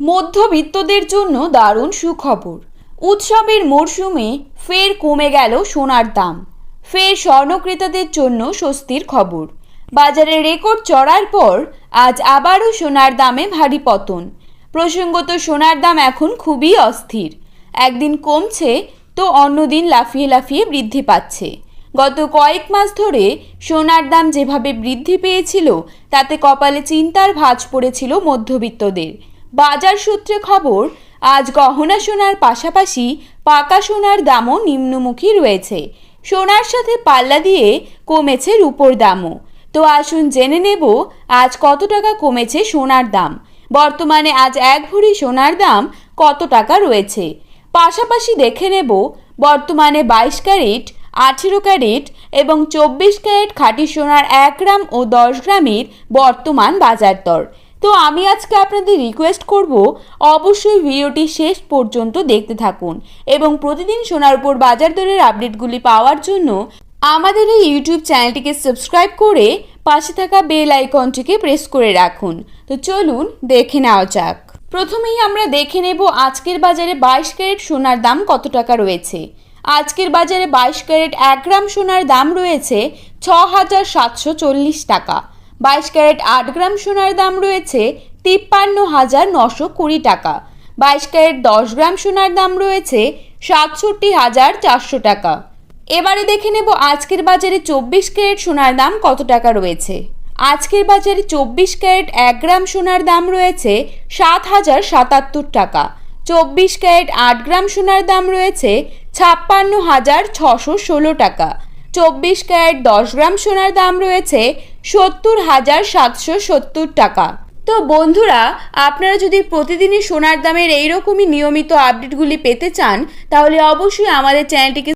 মধ্যবিত্তদের জন্য দারুণ সুখবর। উৎসবের মরশুমে ফের কমে গেল সোনার দাম। ফের স্বর্ণক্রেতাদের জন্য স্বস্তির খবর। বাজারে রেকর্ড চড়ার পর আজ আবারও সোনার দামে ভারী পতন। প্রসঙ্গত সোনার দাম এখন খুবই অস্থির। একদিন কমছে তো অন্যদিন লাফিয়ে লাফিয়ে বৃদ্ধি পাচ্ছে। গত কয়েক মাস ধরে সোনার দাম যেভাবে বৃদ্ধি পেয়েছিল, তাতে কপালে চিন্তার ভাঁজ পড়েছিল মধ্যবিত্তদের। বাজার সূত্রে খবর, আজ গহনা সোনার পাশাপাশি পাকা সোনার দামও নিম্নমুখী রয়েছে। সোনার সাথে পাল্লা দিয়ে কমেছে রূপোর দামও। তো আসুন জেনে নেব, আজ কত টাকা কমেছে সোনার দাম? বর্তমানে আজ এক ভরি সোনার দাম কত টাকা রয়েছে? পাশাপাশি দেখে নেব, বর্তমানে বাইশ ক্যারেট, আঠেরো ক্যারেট এবং চব্বিশ ক্যারেট খাঁটি সোনার এক গ্রাম ও দশ গ্রামের বর্তমান বাজার দর। তো আমি আজকে আপনাদের রিকোয়েস্ট করব অবশ্যই ভিডিওটি শেষ পর্যন্ত দেখতে থাকুন এবং প্রতিদিন সোনার উপর বাজার দরের আপডেটগুলি পাওয়ার জন্য আমাদের এই ইউটিউব চ্যানেলটিকে সাবস্ক্রাইব করে পাশে থাকা বেল আইকনটিকে প্রেস করে রাখুন। তো চলুন দেখে নেওয়া যাক। প্রথমেই আমরা দেখে নেব আজকের বাজারে বাইশ ক্যারেট সোনার দাম কত টাকা রয়েছে। আজকের বাজারে বাইশ ক্যারেট এক গ্রাম সোনার দাম রয়েছে ছ হাজার সাতশো চল্লিশ টাকা। বাইশ ক্যারেট আট গ্রাম সোনার দাম রয়েছে তিপ্পান্ন হাজার নশো কুড়ি টাকা। বাইশ ক্যারেট দশ গ্রাম সোনার দাম রয়েছে সাতষট্টি হাজার চারশো টাকা। এবারে দেখে নেব আজকের বাজারে চব্বিশ ক্যারেট সোনার দাম কত টাকা রয়েছে। আজকের বাজারে চব্বিশ ক্যারেট এক গ্রাম সোনার দাম রয়েছে সাত হাজার সাতাত্তর টাকা। চব্বিশ ক্যারেট আট গ্রাম সোনার দাম রয়েছে ছাপ্পান্ন হাজার ছশো ষোলো টাকা। চব্বিশ ক্যারেট দশ গ্রাম সোনার দাম রয়েছে সত্তর হাজার সাতশো সত্তর টাকা। তো বন্ধুরা, আপনারা যদি প্রতিদিনই সোনার দামের এইরকমই নিয়মিত আপডেটগুলি পেতে চান, তাহলে অবশ্যই আমাদের চ্যানেলটিকে